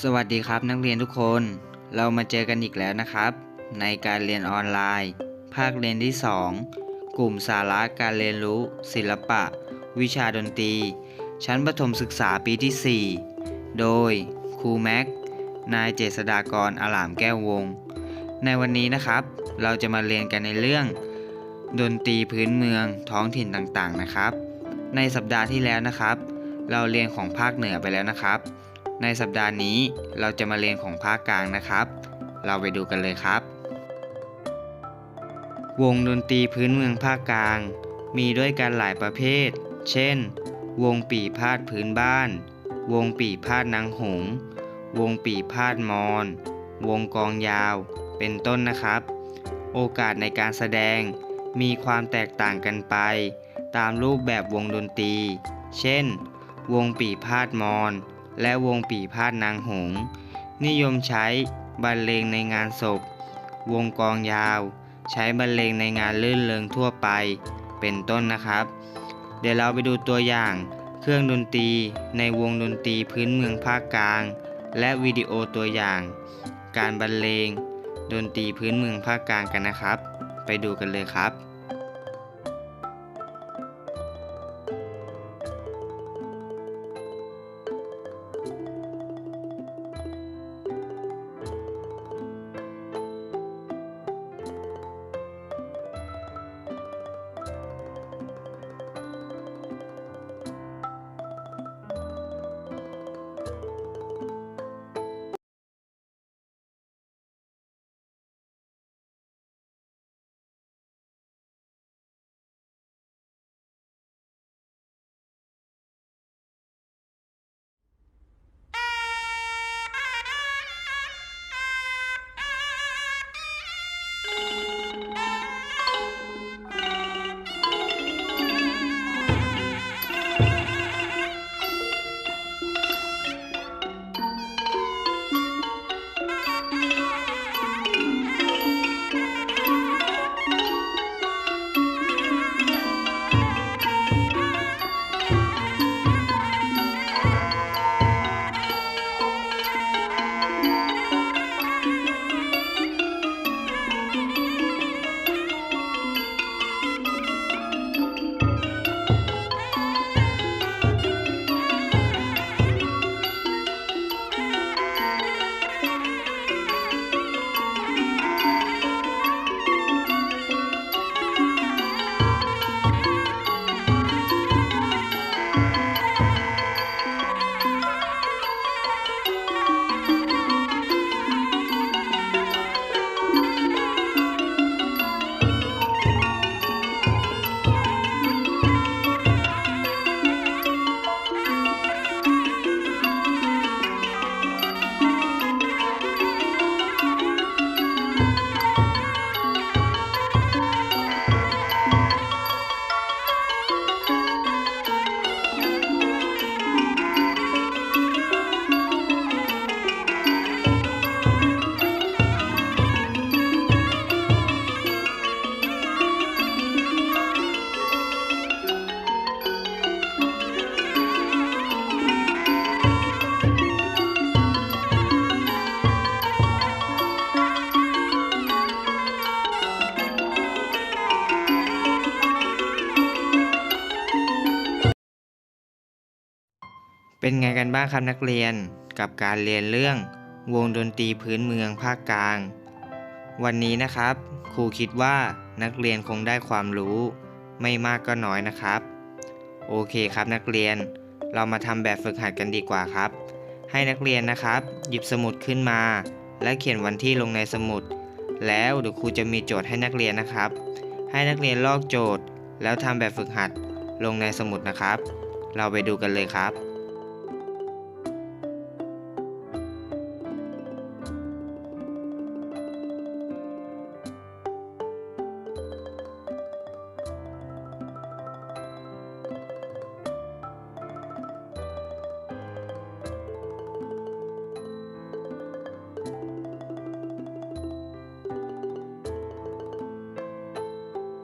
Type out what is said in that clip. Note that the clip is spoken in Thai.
สวัสดีครับนักเรียนทุกคน เรามาเจอกันอีกแล้วนะครับ ในการเรียนออนไลน์ ภาคเรียนที่ 2 กลุ่มสาระการเรียนรู้ ศิลปะ วิชาดนตรี ชั้นประถมศึกษาปีที่ 4 โดยครูแม็ก นายเจษฎากรอลามแก้ววง ในวันนี้นะครับ เราจะมาเรียนกันในเรื่อง ดนตรีพื้นเมืองท้องถิ่นต่างๆนะครับ ในสัปดาห์ที่แล้วนะครับ เราเรียนของภาคเหนือไปแล้วนะครับ ในสัปดาห์นี้เราจะมาเรียนของภาคกลางนะครับ เราไปดูกันเลยครับ วงดนตรีพื้นเมืองภาคกลาง มีด้วยกันหลายประเภท เช่น วงปีพาดพื้นบ้าน วงปีพาดนางหง วงปีพาดมอน วงกองยาว เป็นต้นนะครับ โอกาสในการแสดง มีความแตกต่างกันไป ตามรูปแบบวงดนตรี เช่น วงปีพาดมอน และวงปีพาดนางหง นิยมใช้บรรเลงในงานศพ วงกองยาว ใช้บรรเลงในงานลื่นเริงทั่วไป เป็นต้นนะครับ เดี๋ยวเราไปดูตัวอย่างเครื่องดนตรีในวงดนตรีพื้นเมืองภาคกลาง และวิดีโอตัวอย่าง การบรรเลง ดนตรีพื้นเมืองภาคกลางกันนะครับ ไปดูกันเลยครับ เป็นไงกันบ้างครับนักเรียนกับการเรียนเรื่องวงดนตรีพื้นเมืองภาคกลาง วันนี้นะครับครูคิดว่านักเรียนคงได้ความรู้ ไม่มากก็น้อยนะครับ โอเคครับนักเรียนเรามาทำแบบฝึกหัดกันดีกว่าครับ ให้นักเรียนนะครับ หยิบสมุดขึ้นมา และเขียนวันที่ลงในสมุด แล้วเดี๋ยวครูจะมีโจทย์ให้นักเรียนนะครับ ให้นักเรียนลอกโจทย์ แล้วทำแบบฝึกหัดลงในสมุดนะครับ เราไปดูกันเลยครับ